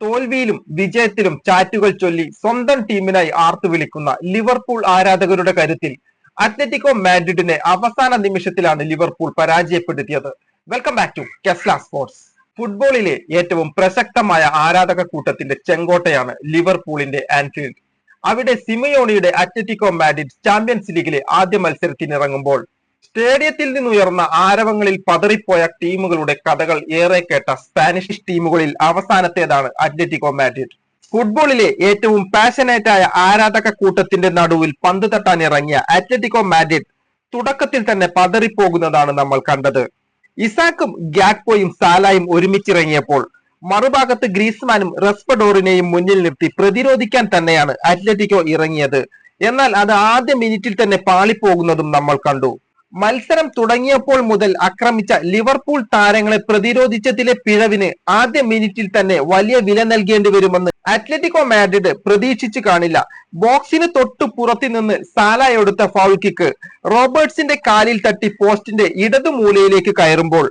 തോൽവിയിലും വിജയത്തിലും ചാറ്റുകൾ ചൊല്ലി സ്വന്തം ടീമിനായി ആർത്തു വിളിക്കുന്ന ലിവർപൂൾ ആരാധകരുടെ കരുത്തിൽ അത്ലറ്റിക്കോ മാഡ്രിഡിനെ അവസാന നിമിഷത്തിലാണ് ലിവർപൂൾ പരാജയപ്പെടുത്തിയത്. Welcome back to Kesla sports ഫുട്ബോളിലെ ഏറ്റവും പ്രസക്തമായ ആരാധക കൂട്ടത്തിന്റെ ചെങ്കോട്ടയാണ് ലിവർപൂളിന്റെ ആൻഫീൽഡ് അവിടെ സിമയോണിയുടെ അത്ലറ്റിക്കോ മാഡ്രിഡ് ചാമ്പ്യൻസ് ലീഗിലെ ആദ്യ മത്സരത്തിനിറങ്ങുമ്പോൾ സ്റ്റേഡിയത്തിൽ നിന്നുയർന്ന ആരവങ്ങളിൽ പതറിപ്പോയ ടീമുകളുടെ കഥകൾ ഏറെ കേട്ട സ്പാനിഷ് ടീമുകളിൽ അവസാനത്തേതാണ് അത്ലറ്റിക്കോ മാഡ്രിഡ്. ഫുട്ബോളിലെ ഏറ്റവും പാഷനേറ്റ് ആയ ആരാധക കൂട്ടത്തിന്റെ നടുവിൽ പന്ത് തട്ടാൻ ഇറങ്ങിയ അത്ലറ്റിക്കോ മാഡ്രിഡ് തുടക്കത്തിൽ തന്നെ പതറിപ്പോകുന്നതാണ് നമ്മൾ കണ്ടത്. ഇസാക്കും ഗ്യാക്പോയും സാലായും ഒരുമിച്ചിറങ്ങിയപ്പോൾ മറുഭാഗത്ത് ഗ്രീസ്മാനും റെസ്പഡോറിനെയും മുന്നിൽ നിർത്തി പ്രതിരോധിക്കാൻ തന്നെയാണ് അത്ലറ്റിക്കോ ഇറങ്ങിയത്. എന്നാൽ അത് ആദ്യ മിനിറ്റിൽ തന്നെ പാളിപ്പോകുന്നതും നമ്മൾ കണ്ടു. മത്സരം തുടങ്ങിയപ്പോൾ മുതൽ ആക്രമിച്ച ലിവർപൂൾ താരങ്ങളെ പ്രതിരോധിച്ചതിലെ പിഴവിന് ആദ്യ മിനിറ്റിൽ തന്നെ വലിയ വില നൽകേണ്ടി വരുമെന്ന് അത്ലറ്റിക്കോ മാഡ്രിഡ് പ്രതീക്ഷിച്ചു കാണില്ല. ബോക്സിന് തൊട്ടു പുറത്തു നിന്ന് സാല എടുത്ത ഫൗൾ കിക്ക് റോബർട്സിന്റെ കാലിൽ തട്ടി പോസ്റ്റിന്റെ ഇടതു മൂലയിലേക്ക് കയറുമ്പോൾ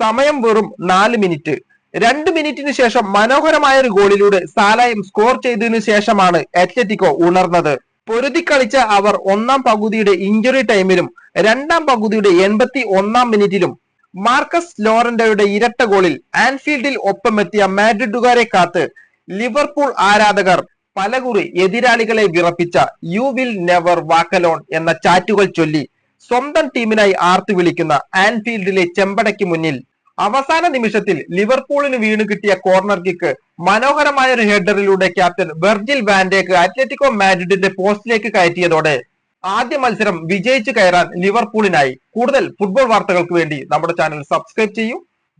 സമയം വെറും നാല് മിനിറ്റ്. രണ്ട് മിനിറ്റിന് ശേഷം മനോഹരമായ ഒരു ഗോളിലൂടെ സാലയും സ്കോർ ചെയ്തതിനു ശേഷമാണ് അത്ലറ്റിക്കോ ഉണർന്നത്. പൊരുതി കളിച്ച അവർ ഒന്നാം പകുതിയുടെ ഇഞ്ചുറി ടൈമിലും രണ്ടാം പകുതിയുടെ എൺപത്തി ഒന്നാം മിനിറ്റിലും മാർക്കസ് ലോറന്റോയുടെ ഇരട്ട ഗോളിൽ ആൻഫീൽഡിൽ ഒപ്പമെത്തിയ മാഡ്രിഡുകാരെ കാത്ത് ലിവർപൂൾ ആരാധകർ പലകുറി എതിരാളികളെ വിറപ്പിച്ച you will never walk alone എന്ന ചാറ്റുകൾ ചൊല്ലി സ്വന്തം ടീമിനായി ആർത്തു വിളിക്കുന്ന ആൻഫീൽഡിലെ ചെമ്പടയ്ക്ക് മുന്നിൽ അവസാന നിമിഷത്തിൽ ലിവർപൂളിന് വീണ് കിട്ടിയ കോർണർ കിക്ക് മനോഹരമായ ഒരു ഹെഡറിലൂടെ captain Virgil van Dijk Atletico മാഡ്രിഡിന്റെ പോസ്റ്റിലേക്ക് കയറ്റിയതോടെ ആദ്യ മത്സരം വിജയിച്ചു കയറാൻ ലിവർപൂളിനായി. കൂടുതൽ ഫുട്ബോൾ വാർത്തകൾക്ക് വേണ്ടി നമ്മുടെ ചാനൽ സബ്സ്ക്രൈബ് ചെയ്യൂ.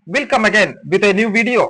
Welcome again with a new video